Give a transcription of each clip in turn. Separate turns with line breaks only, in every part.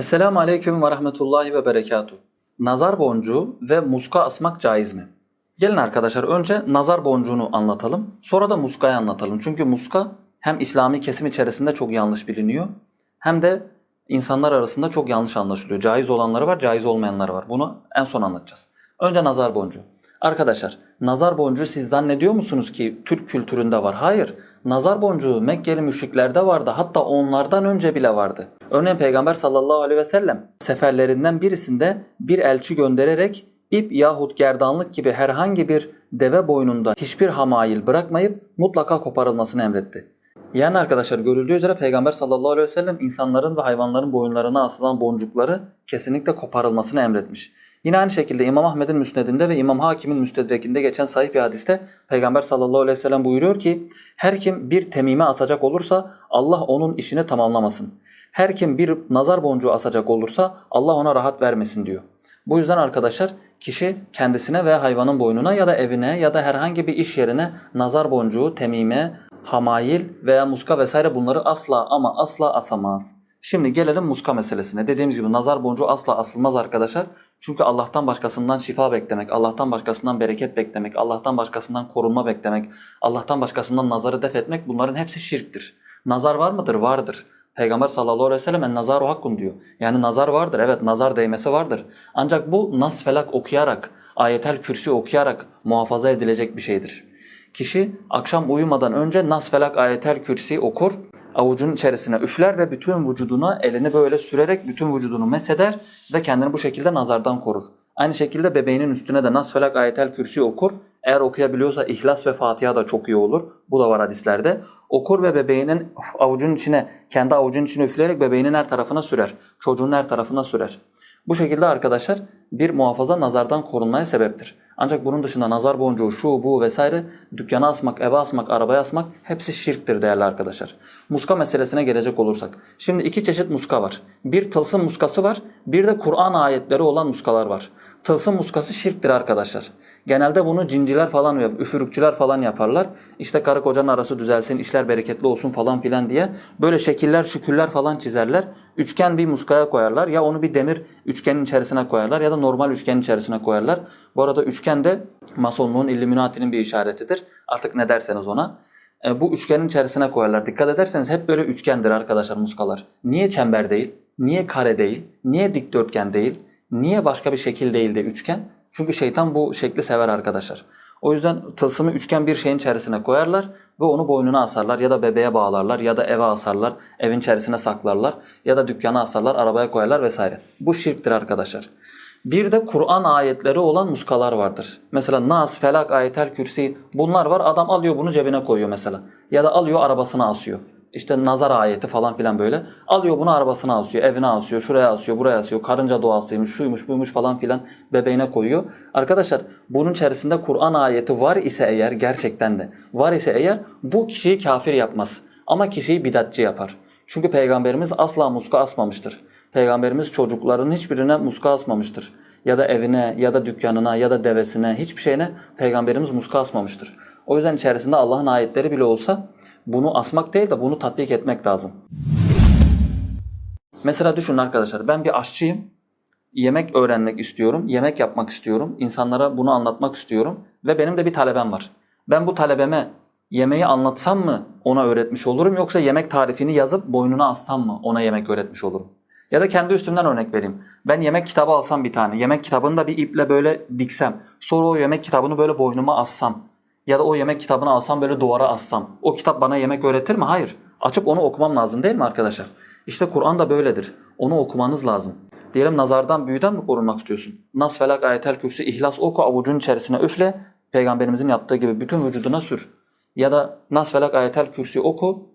Esselamu Aleyküm ve Rahmetullahi ve Berekatuhu. Nazar boncuğu ve muska asmak caiz mi? Gelin arkadaşlar önce nazar boncuğunu anlatalım. Sonra da muskayı anlatalım. Çünkü muska hem İslami kesim içerisinde çok yanlış biliniyor hem de insanlar arasında çok yanlış anlaşılıyor. Caiz olanları var, caiz olmayanları var. Bunu en son anlatacağız. Önce nazar boncuğu. Arkadaşlar nazar boncuğu siz zannediyor musunuz ki Türk kültüründe var? Hayır. Nazar boncuğu Mekkeli müşriklerde vardı. Hatta onlardan önce bile vardı. Örneğin Peygamber sallallahu aleyhi ve sellem seferlerinden birisinde bir elçi göndererek ip yahut gerdanlık gibi herhangi bir deve boynunda hiçbir hamail bırakmayıp mutlaka koparılmasını emretti. Yani arkadaşlar görüldüğü üzere Peygamber sallallahu aleyhi ve sellem insanların ve hayvanların boyunlarına asılan boncukları kesinlikle koparılmasını emretmiş. Yine aynı şekilde İmam Ahmed'in müsnedinde ve İmam Hakim'in müstedrekinde geçen sahih bir hadiste Peygamber sallallahu aleyhi ve sellem buyuruyor ki her kim bir temime asacak olursa Allah onun işini tamamlamasın. Her kim bir nazar boncuğu asacak olursa Allah ona rahat vermesin diyor. Bu yüzden arkadaşlar kişi kendisine veya hayvanın boynuna ya da evine ya da herhangi bir iş yerine nazar boncuğu, temime, hamail veya muska vesaire bunları asla ama asla asamaz. Şimdi gelelim muska meselesine. Dediğimiz gibi nazar boncuğu asla asılmaz arkadaşlar. Çünkü Allah'tan başkasından şifa beklemek, Allah'tan başkasından bereket beklemek, Allah'tan başkasından korunma beklemek, Allah'tan başkasından nazarı def etmek bunların hepsi şirktir. Nazar var mıdır? Vardır. Peygamber sallallahu aleyhi ve sellem en nazaru hakkun diyor. Yani nazar vardır. Evet nazar değmesi vardır. Ancak bu nas felak okuyarak, ayetel kürsi okuyarak muhafaza edilecek bir şeydir. Kişi akşam uyumadan önce nas felak ayetel kürsi okur, avucunun içerisine üfler ve bütün vücuduna elini böyle sürerek bütün vücudunu mesheder ve kendini bu şekilde nazardan korur. Aynı şekilde bebeğinin üstüne de nas felak ayetel kürsi okur. Eğer okuyabiliyorsa İhlas ve Fatiha da çok iyi olur. Bu da var hadislerde. Okur ve bebeğinin avucunun içine, kendi avucunun içine üfleyerek bebeğinin her tarafına sürer. Çocuğun her tarafına sürer. Bu şekilde arkadaşlar bir muhafaza nazardan korunmaya sebeptir. Ancak bunun dışında nazar boncuğu, şu bu vesaire dükkana asmak, eve asmak, arabaya asmak hepsi şirktir değerli arkadaşlar. Muska meselesine gelecek olursak. Şimdi iki çeşit muska var. Bir tılsım muskası var, bir de Kur'an ayetleri olan muskalar var. Tılsım muskası şirktir arkadaşlar. Genelde bunu cinciler falan üfürükçüler falan yaparlar. İşte karı kocanın arası düzelsin, işler bereketli olsun falan filan diye böyle şekiller, şükürler falan çizerler. Üçgen bir muskaya koyarlar. Ya onu bir demir üçgenin içerisine koyarlar ya da normal üçgenin içerisine koyarlar. Bu arada üçgen de masonluğun, illuminatinin bir işaretidir. Artık ne derseniz ona. E, bu üçgenin içerisine koyarlar. Dikkat ederseniz hep böyle üçgendir arkadaşlar muskalar. Niye çember değil? Niye kare değil? Niye dikdörtgen değil? Niye başka bir şekil değil de üçgen? Çünkü şeytan bu şekli sever arkadaşlar. O yüzden tılsımı üçgen bir şeyin içerisine koyarlar ve onu boynuna asarlar ya da bebeğe bağlarlar ya da eve asarlar, evin içerisine saklarlar ya da dükkana asarlar, arabaya koyarlar vesaire. Bu şirktir arkadaşlar. Bir de Kur'an ayetleri olan muskalar vardır. Mesela Nas, Felak, Ayetel Kürsi bunlar var. Adam alıyor bunu cebine koyuyor mesela. Ya da alıyor arabasına asıyor. İşte nazar ayeti falan filan böyle. Alıyor bunu arabasına asıyor, evine asıyor, şuraya asıyor, buraya asıyor. Karınca duasıymış, şuymuş, buymuş falan filan bebeğine koyuyor. Arkadaşlar bunun içerisinde Kur'an ayeti var ise eğer gerçekten de var ise eğer bu kişiyi kafir yapmaz. Ama kişiyi bidatçı yapar. Çünkü peygamberimiz asla muska asmamıştır. Peygamberimiz çocukların hiçbirine muska asmamıştır. Ya da evine ya da dükkanına ya da devesine hiçbir şeyine peygamberimiz muska asmamıştır. O yüzden içerisinde Allah'ın ayetleri bile olsa bunu asmak değil de bunu tatbik etmek lazım. Mesela düşünün arkadaşlar ben bir aşçıyım. Yemek öğrenmek istiyorum, yemek yapmak istiyorum, insanlara bunu anlatmak istiyorum ve benim de bir talebem var. Ben bu talebeme yemeği anlatsam mı ona öğretmiş olurum yoksa yemek tarifini yazıp boynuna assam mı ona yemek öğretmiş olurum? Ya da kendi üstümden örnek vereyim. Ben yemek kitabı alsam bir tane, yemek kitabını da bir iple böyle diksem, sonra o yemek kitabını böyle boynuma assam ya da o yemek kitabını alsam böyle duvara assam. O kitap bana yemek öğretir mi? Hayır. Açıp onu okumam lazım değil mi arkadaşlar? İşte Kur'an da böyledir. Onu okumanız lazım. Diyelim nazardan büyüden mi korunmak istiyorsun? Nas, Felak, Ayetel Kürsi, İhlas oku avucun içerisine üfle. Peygamberimizin yaptığı gibi bütün vücuduna sür. Ya da Nas, Felak, Ayetel Kürsi oku.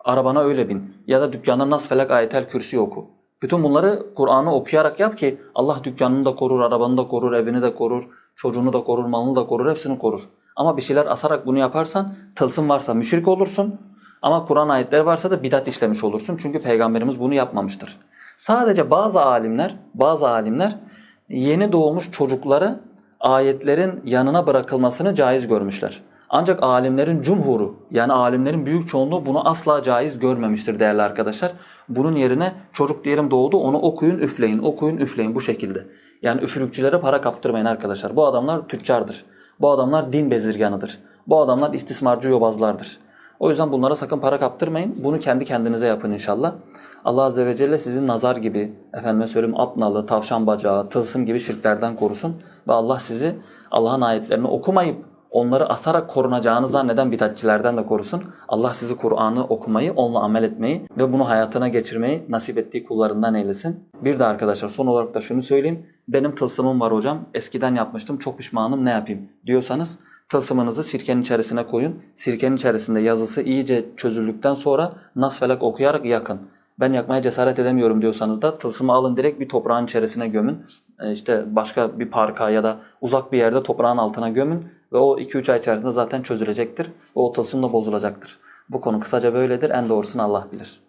Arabana öyle bin. Ya da dükkanda Nas, Felak, Ayetel Kürsi oku. Bütün bunları Kur'an'ı okuyarak yap ki Allah dükkanını da korur, arabanı da korur, evini de korur, çocuğunu da korur, malını da korur, hepsini korur. Ama bir şeyler asarak bunu yaparsan tılsım varsa müşrik olursun. Ama Kur'an ayetleri varsa da bidat işlemiş olursun. Çünkü peygamberimiz bunu yapmamıştır. Sadece bazı alimler, bazı alimler yeni doğmuş çocukları ayetlerin yanına bırakılmasını caiz görmüşler. Ancak alimlerin cumhuru yani alimlerin büyük çoğunluğu bunu asla caiz görmemiştir değerli arkadaşlar. Bunun yerine çocuk diyelim doğdu onu okuyun üfleyin okuyun üfleyin bu şekilde. Yani üfürükçülere para kaptırmayın arkadaşlar. Bu adamlar tüccardır. Bu adamlar din bezirganıdır. Bu adamlar istismarcı yobazlardır. O yüzden bunlara sakın para kaptırmayın. Bunu kendi kendinize yapın inşallah. Allah Azze ve Celle sizin nazar gibi, efendime söyleyeyim at nalı, tavşan bacağı, tılsım gibi şirklerden korusun. Ve Allah sizi Allah'ın ayetlerini okumayıp onları asarak korunacağını zanneden bidatçilerden de korusun. Allah sizi Kur'an'ı okumayı, onunla amel etmeyi ve bunu hayatına geçirmeyi nasip ettiği kullarından eylesin. Bir de arkadaşlar son olarak da şunu söyleyeyim. Benim tılsımım var hocam. Eskiden yapmıştım. Çok pişmanım. Ne yapayım? diyorsanız tılsımınızı sirkenin içerisine koyun. Sirkenin içerisinde yazısı iyice çözüldükten sonra nas felak okuyarak yakın. Ben yakmaya cesaret edemiyorum diyorsanız da tılsımı alın direkt bir toprağın içerisine gömün. E, İşte başka bir parka ya da uzak bir yerde toprağın altına gömün ve o 2-3 ay içerisinde zaten çözülecektir o tılsım da bozulacaktır. Bu konu kısaca böyledir. En doğrusunu Allah bilir.